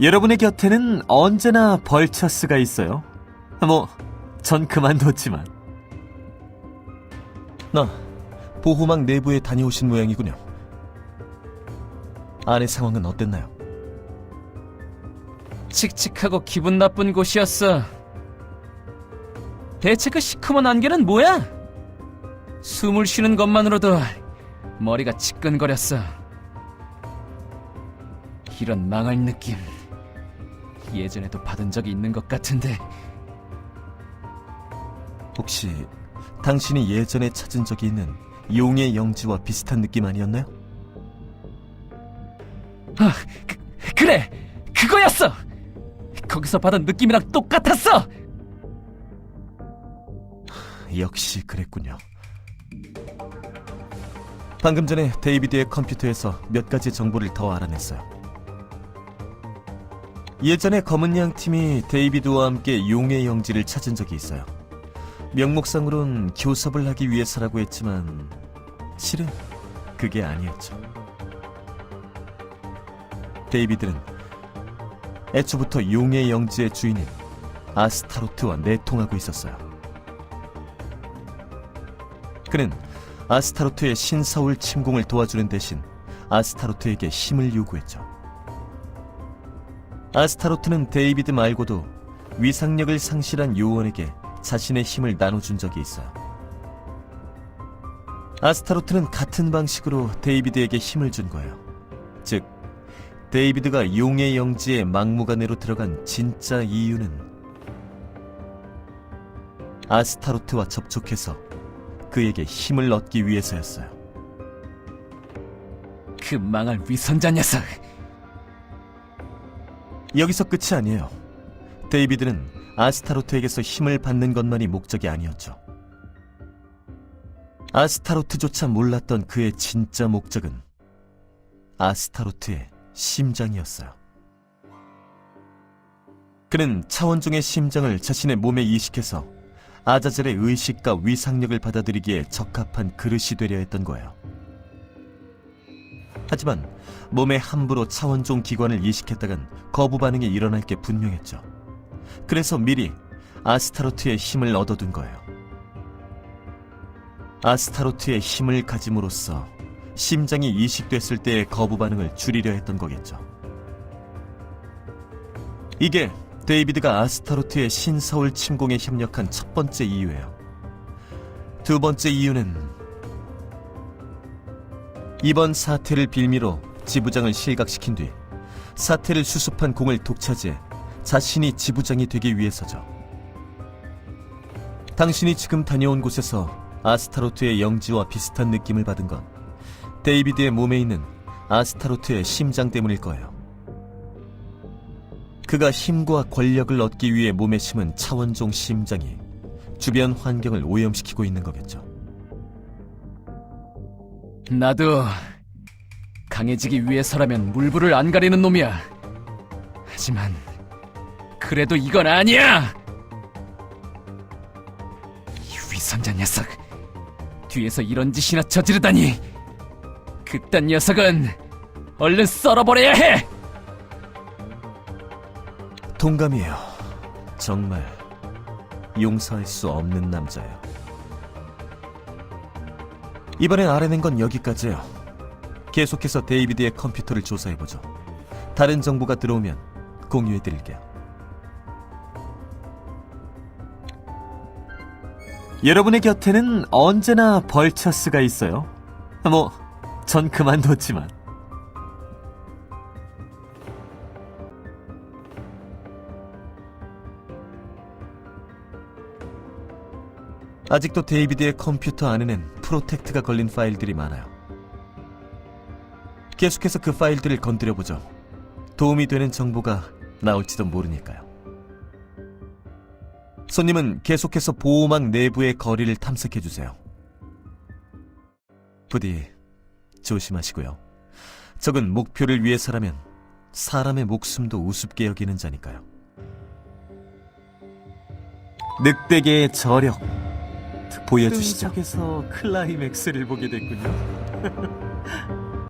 여러분의 곁에는 언제나 벌처스가 있어요. 뭐, 전 그만뒀지만. 나 보호막 내부에 다녀오신 모양이군요. 안의 상황은 어땠나요? 칙칙하고 기분 나쁜 곳이었어. 대체 그 시커먼 안개는 뭐야? 숨을 쉬는 것만으로도 머리가 지끈거렸어. 이런 망할 느낌. 예전에도 받은 적이 있는 것 같은데 혹시 당신이 예전에 찾은 적이 있는 용의 영지와 비슷한 느낌 아니었나요? 아, 그, 그래 그거였어 거기서 받은 느낌이랑 똑같았어 역시 그랬군요. 방금 전에 데이비드의 컴퓨터에서 몇 가지 정보를 더 알아냈어요. 예전에 검은 양 팀이 데이비드와 함께 용의 영지를 찾은 적이 있어요. 명목상으론 교섭을 하기 위해서라고 했지만 실은 그게 아니었죠. 데이비드는 애초부터 용의 영지의 주인인 아스타로트와 내통하고 있었어요. 그는 아스타로트의 신서울 침공을 도와주는 대신 아스타로트에게 힘을 요구했죠. 아스타로트는 데이비드 말고도 위상력을 상실한 요원에게 자신의 힘을 나눠준 적이 있어요. 아스타로트는 같은 방식으로 데이비드에게 힘을 준 거예요. 즉, 데이비드가 용의 영지의 막무가내로 들어간 진짜 이유는 아스타로트와 접촉해서 그에게 힘을 얻기 위해서였어요. 그 망할 위선자 녀석 여기서 끝이 아니에요. 데이비드는 아스타로트에게서 힘을 받는 것만이 목적이 아니었죠. 아스타로트조차 몰랐던 그의 진짜 목적은 아스타로트의 심장이었어요. 그는 차원종의 심장을 자신의 몸에 이식해서 아자젤의 의식과 위상력을 받아들이기에 적합한 그릇이 되려 했던 거예요. 하지만 몸에 함부로 차원종 기관을 이식했다간 거부 반응이 일어날 게 분명했죠. 그래서 미리 아스타로트의 힘을 얻어둔 거예요. 아스타로트의 힘을 가짐으로써 심장이 이식됐을 때의 거부 반응을 줄이려 했던 거겠죠. 이게 데이비드가 아스타로트의 신서울 침공에 협력한 첫 번째 이유예요. 두 번째 이유는 이번 사태를 빌미로 지부장을 실각시킨 뒤 사태를 수습한 공을 독차지해 자신이 지부장이 되기 위해서죠. 당신이 지금 다녀온 곳에서 아스타로트의 영지와 비슷한 느낌을 받은 건 데이비드의 몸에 있는 아스타로트의 심장 때문일 거예요. 그가 힘과 권력을 얻기 위해 몸에 심은 차원종 심장이 주변 환경을 오염시키고 있는 거겠죠. 나도 강해지기 위해서라면 물불을 안 가리는 놈이야 하지만 그래도 이건 아니야 이 위선자 녀석 뒤에서 이런 짓이나 저지르다니 그딴 녀석은 얼른 썰어버려야 해 동감이에요. 정말 용서할 수 없는 남자예요. 이번엔 알아낸 건 여기까지예요. 계속해서 데이비드의 컴퓨터를 조사해보죠. 다른 정보가 들어오면 공유해드릴게요. 여러분의 곁에는 언제나 벌처스가 있어요. 뭐, 전 그만뒀지만. 아직도 데이비드의 컴퓨터 안에는 프로텍트가 걸린 파일들이 많아요. 계속해서 그 파일들을 건드려 보죠. 도움이 되는 정보가 나올지도 모르니까요. 손님은 계속해서 보호막 내부의 거리를 탐색해 주세요. 부디 조심하시고요. 적은 목표를 위해서라면 사람의 목숨도 우습게 여기는 자니까요. 늑대계의 저력. 보여주시죠. 속에서 클라이맥스를 보게 됐군요.